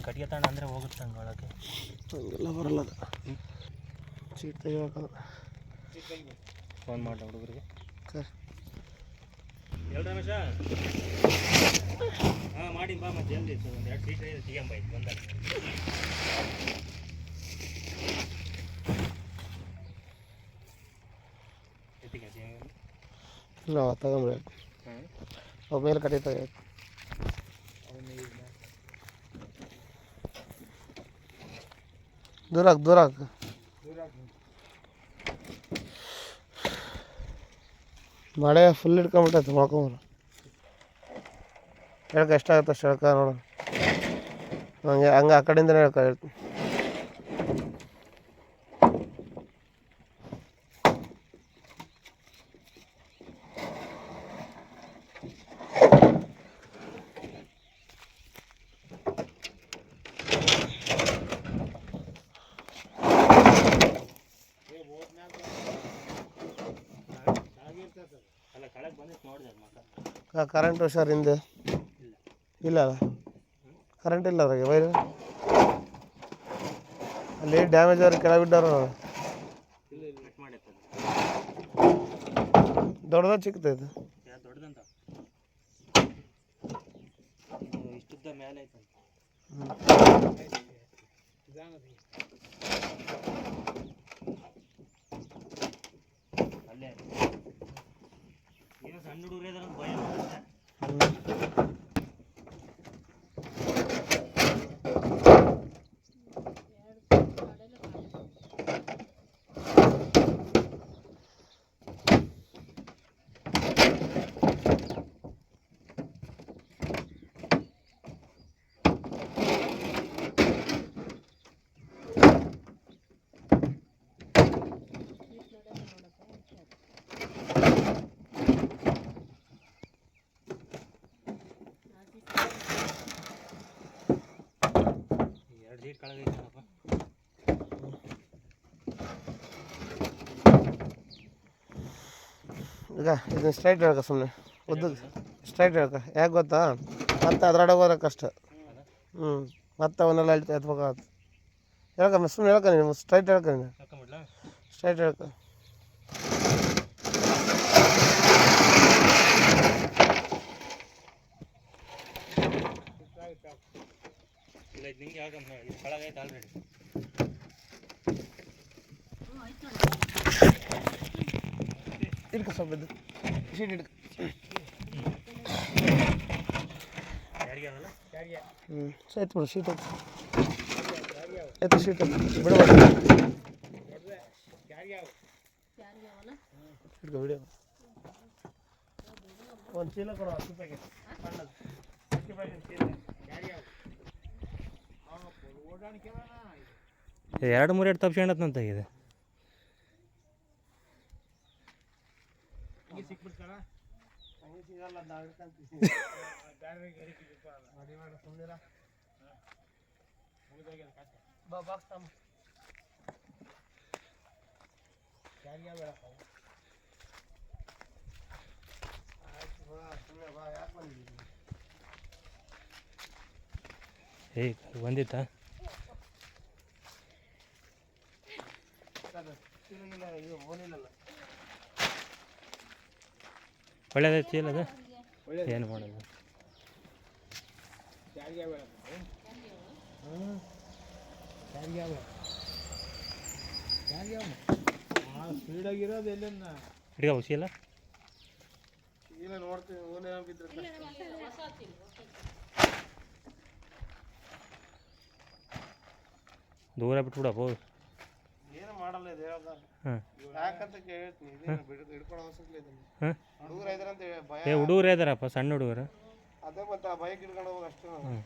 ಕಟ್ಟಿಗೆ ತಗೊಂಡು ಅಂದರೆ ಹೋಗುತ್ತೆ ಹಂಗೆ ಒಳಗೆ ಹಂಗೆಲ್ಲ ಬರಲ್ಲ ಅದು ಸೀಟ್ ತೆಗಿಬೇಕಂದ್ರೆ ಫೋನ್ ಮಾಡಿ ಹುಡುಗರಿಗೆ ಸರಿ ಎಲ್ ರಮೇಶ ಹಾಂ ಮಾಡಿ ಬಾ ಮತ್ತೆ ಜಲ್ದಿ ಒಂದು ಎರಡು ಸೀಟ್ ಇದೆ ಸಿಗಂಬ ಇದು ಬಂದಾಗ ಎತ್ತಿಗೆ ಸಿಗಂಬ ಇಲ್ಲ ತಗೊಂಬಿಡಿ ಹಾಂ ಅವು ಮೇಲೆ ಕಟ್ಟಿ ತೆಗಿ ದೂರ ಹಾಕು ದೂರ ಹಾಕು ಮಳೆ ಫುಲ್ ಹಿಡ್ಕೊಂಬಿಟ್ಟೈತೆ ಮಾಡ್ಕೊಂಬರು ಹೇಳಕ್ಕೆ ಎಷ್ಟಾಗುತ್ತೆ ಅಷ್ಟು ಹೇಳ್ಕ ನೋಡು ಹಂಗೆ ಹಂಗೆ ಆ ಕಡೆಯಿಂದ ಹೇಳ್ಕ ಹೇಳ್ತೀನಿ ಅಲ್ಲ ಕೆಳಗೆ ಬಂದಿತ್ತು ನೋಡಿದೆ ಅದು ಮಕ್ಕ ಕರೆಂಟ್ ಹುಷಾರು ಹಿಂದೆ. ಇಲ್ಲ ಕರೆಂಟ್ ಇಲ್ಲ ಅದ್ರಾಗೆ ವೈರ್ ಅಲ್ಲಿ ಡ್ಯಾಮೇಜ್ ಕಟ್ ಮಾಡೈತೆ ದೊಡ್ಡದ ದೊಡ್ಡದಂತ? ಇದು ಅಲ್ಲೇ. ಸಣ್ಣ ಹುಡುಗರು ಇದಾರೆ ಅಂತ ಭಯ ಅಷ್ಟೇ ಈಗ ಇದನ್ನ ಸ್ಟ್ರೈಟ್ ಹೇಳ್ಕ ಸುಮ್ಮನೆ ಉದ್ದ ಸ್ಟ್ರೈಟ್ ಹೇಳ್ಕ. ಯಾಕೆ ಗೊತ್ತಾ? ಮತ್ತೆ ಅದ್ರಾಡ ಹೋದ್ರೆ ಕಷ್ಟ ಹ್ಞೂ ಮತ್ತೆ ಅವನ್ನೆಲ್ಲ ಹೇಳ್ತಾ ಎತ್ಬೇಕಾಗತ್ತೆ. ಹೇಳಕ ಸುಮ್ಮನೆ ಹೇಳ್ಕ ನೀನು ಸ್ಟ್ರೈಟ್ ಹೇಳ್ಕ ನೀನು. ಸ್ಟ್ರೈಟ್ ಹೇಳ್ಕ. ಇಲ್ಲ ಇದು ನಿಂಗೆ ಯಾಕಂತ ಇದು ಕೆಳಗೈತೆ ಆಲ್ರೆಡಿ ಇಡ್ಕ ಸ್ವಲ್ಪ ಇದು ಶೀಟ್ ಇಡ್ಕ ಯಾರಿಗೆ ಅವಲ್ಲ ಹ್ಞೂ ಸೊ ಎತ್ತು ಬಿಡು ಶೀಟ್ ಎತ್ತು ಎತ್ತು ಶೀಟ್ ಎತ್ತು ಬಿಡಬೇಡ ಹಿಡ್ಕೊ ಬಿಡಿ ಒಂದು ಚೀಲ ಕೊಡು ಹತ್ತು ರೂಪಾಯಿಗೆ ಸಣ್ಣದು ಹತ್ತು ರೂಪಾಯಿಗೆ ಒಂದು ಚೀಲ ಎರಡು ಮೂರು ಎರಡು ತಪ್ಸ್ಕೊಂಡತ್ನಂತ ಇದೆ ಹೇಗೆ ಸಿಗಲ್ಲ ಒಳ್ಳೇದೈತಿ ಚೀಲ ಅದು? ಏನು ಮಾಡೋದು? ಸ್ಪೀಡಾಗಿರೋದು ಎಲ್ಲನ್ನ ನೋಡ್ತೀವಿ ಬಿದ್ದರೆ ದೂರ ಬಿಟ್ಬಿಡಪ್ಪ ಮಾಡಲ್ಲ ಇದು ಹೇಳ್ದ ಯಾಕಂತ ಕೇಳ್ತೀನಿ ಇದೇನು ಬಿಡ್ ಹಿಡ್ಕೊಳ್ಳೋ ಅವಶ್ಯಕತೆ ಹಾಂ. ಹುಡುಗರು ಇದ್ರಂತ ಹೇಳಿ ಭಯ ಏ ಹುಡುಗರು ಇದಾರಪ್ಪ ಸಣ್ಣ ಹುಡುಗರು. ಅದೇ ಮತ್ತೆ ಆ ಬೈಕ್ ಹಿಡ್ಕೊಂಡು ಹೋಗಿ ಅಷ್ಟೇ. ಹ್ಞೂ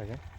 Okay.